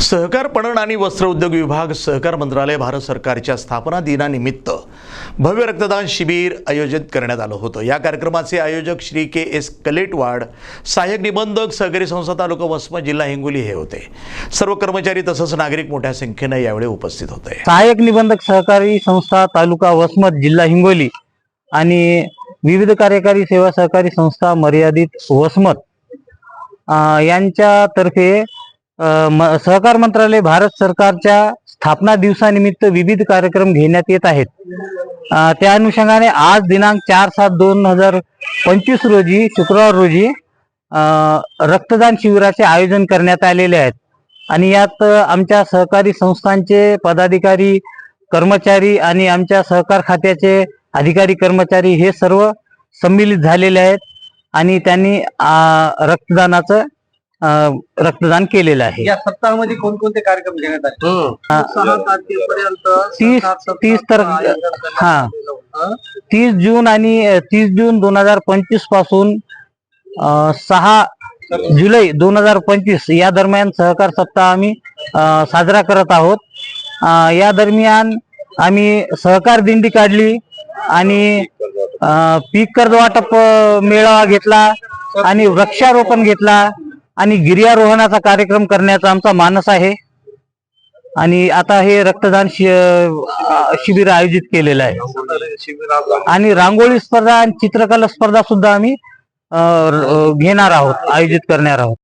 सहकार पणन आणि वस्त्र उद्योग विभाग सहकार मंत्रालय भारत सरकारच्या स्थापना दिनानिमित्त भव्य रक्तदान शिबिर आयोजित करण्यात आलं होतं. या कार्यक्रमाचे आयोजक श्री के एस कलेटवाड सहाय्यक निबंधक सहकारी संस्था तालुका वसमत जिल्हा हिंगोली हे होते. सर्व कर्मचारी तसंच नागरिक मोठ्या संख्येनं यावेळी उपस्थित होते. सहाय्यक निबंधक सहकारी संस्था तालुका वसमत जिल्हा हिंगोली आणि विविध कार्यकारी सेवा सहकारी संस्था मर्यादित वसमत यांच्यातर्फे सहकार मंत्रालय भारत सरकारच्या स्थापना दिवसानिमित्त विविध कार्यक्रम घेण्यात येत आहेत. त्या अनुषंगाने आज दिनांक चार सात दोन हजार पंचवीस रोजी शुक्रवार रोजी रक्तदान शिबिराचे आयोजन करण्यात आलेले आहेत. आणि यात आमच्या सहकारी संस्थांचे पदाधिकारी कर्मचारी आणि आमच्या सहकार खात्याचे अधिकारी कर्मचारी हे सर्व संमिलित झालेले आहेत. आणि त्यांनी रक्तदानाचं रक्तदान केलेलं आहे. या सप्ताहामध्ये कोणकोणते कार्यक्रम घेण्यात आले? सहा तारखेपर्यंत तीस- तीस तर- हा. तीस जून आणि तीस जून दोन हजार पंचवीसपासून सहा जुलै दोन हजार पंचवीस या दरम्यान सहकार सप्ताह आम्ही साजरा करत आहोत. या दरम्यान आम्ही सहकार दिंडी काढली आणि पीक कर्ज वाटप मेळावा घेतला आणि वृक्षारोपण घेतला. आणि गिर्यारोहणाचा कार्यक्रम करण्याचा आमचा मानस आहे. आणि आता हे रक्तदान शिबिर आयोजित केलेलं आहे. आणि रांगोळी स्पर्धा आणि चित्रकला स्पर्धा सुद्धा आम्ही घेणार आहोत आयोजित करणार आहोत.